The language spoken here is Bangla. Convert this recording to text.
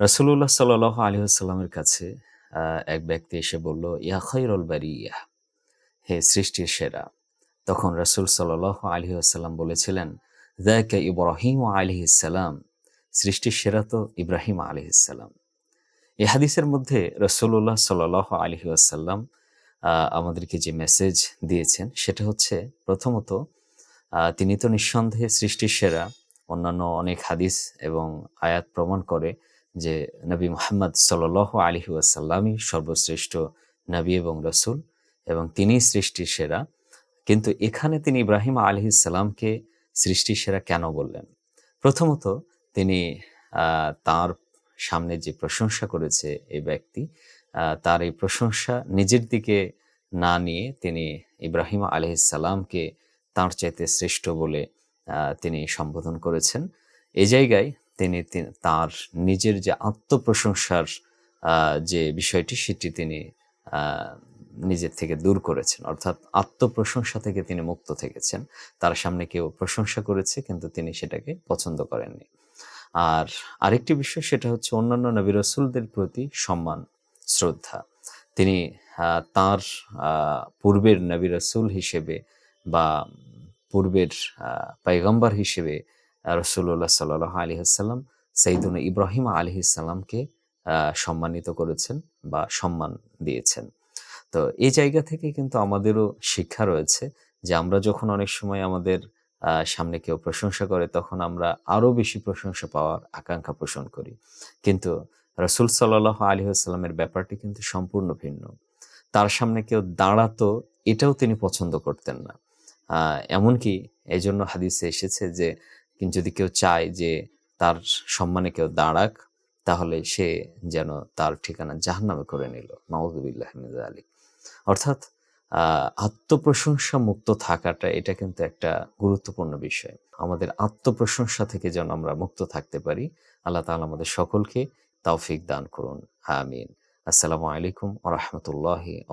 রাসূলুল্লাহ সাল্লাল্লাহু আলাইহি ওয়াসাল্লামের কাছে এক ব্যক্তি এসে বলল, "ইয়া খায়রুল বারিয়াহ" হে সৃষ্টির সেরা। তখন রাসূল সাল্লাল্লাহু আলাইহি ওয়াসাল্লাম বলেছিলেন, "যাকা ইব্রাহিম সালাম" সৃষ্টির সেরা তো ইব্রাহিম সালাম। এই হাদিসের মধ্যে রাসূলুল্লাহ সাল্লাল্লাহু আলাইহি ওয়াসাল্লাম আ আমাদেরকে যে মেসেজ দিয়েছেন সেটা হচ্ছে প্রথমত তিনি তো নিঃসন্দেহে সৃষ্টির সেরা। অন্যান্য অনেক হাদিস এবং আয়াত প্রমাণ করে যে নবী মোহাম্মদ সাল্লাল্লাহু আলাইহি ওয়াসাল্লামই সর্বশ্রেষ্ঠ নবী এবং রসুল এবং তিনিই সৃষ্টির সেরা। কিন্তু এখানে তিনি ইব্রাহিম আলাইহিস সালামকে সৃষ্টির সেরা কেন বললেন? প্রথমত তিনি তার সামনে যে প্রশংসা করেছে এই ব্যক্তি, তার এই প্রশংসা নিজের দিকে না নিয়ে তিনি ইব্রাহিম আলাইহিস সালামকে তার চাইতে শ্রেষ্ঠ বলে তিনি সম্বোধন করেছেন। এ জায়গায় তিনি তার নিজের যে আত্মপ্রশংসার যে বিষয়টি সেটি তিনি নিজের থেকে দূর করেছেন। অর্থাৎ আত্মপ্রশংসা থেকে তিনি মুক্ত থেকেছেন। তার সামনে কেউ প্রশংসা করেছে কিন্তু তিনি সেটাকে পছন্দ করেননি। আর আরেকটি বিষয় সেটা হচ্ছে অন্যান্য নবী রসুলদের প্রতি সম্মান, শ্রদ্ধা। তিনি তার পূর্বের নবী রসুল হিসেবে বা পূর্বের আ পয়গম্বর হিসেবে আ রাসূলুল্লাহ সাল্লাল্লাহু আলাইহি ওয়াসাল্লাম ইব্রাহিম আলাইহিস সালামকে আ সম্মানিত করেছেন বা সম্মান দিয়েছেন। তো এই জায়গা থেকে কিন্তু আমাদেরও শিক্ষা রয়েছে যে আমরা যখন অনেক সময় আমাদের সামনে কেউ প্রশংসা করে তখন আমরা আরও বেশি প্রশংসা পাওয়ার আকাঙ্ক্ষা পোষণ করি। কিন্তু রাসূল সাল্লাল্লাহু আলাইহি ওয়াসাল্লামের ব্যাপারটি কিন্তু সম্পূর্ণ ভিন্ন। তার সামনে কেউ দাঁড়াতো এটাও তিনি পছন্দ করতেন না। এমনকি এজন্য হাদিসে এসেছে যে যদি কেউ চায় যে তার সম্মানে কেউ দাঁড়াক, তাহলে সে যেন তার ঠিকানা জাহান্নামে করে নিল। নাউযুবিল্লাহি মিন যালিক। অর্থাৎ, আ, আত্মপ্রশংসা মুক্ত থাকাটা এটা কিন্তু একটা গুরুত্বপূর্ণ বিষয়। আমাদের আত্মপ্রশংসা থেকে যেন আমরা মুক্ত থাকতে পারি। আল্লাহ তাআলা আমাদের সকলকে তৌফিক দান করুন। আমিন। আসসালামু আলাইকুম ওয়া রাহমাতুল্লাহি।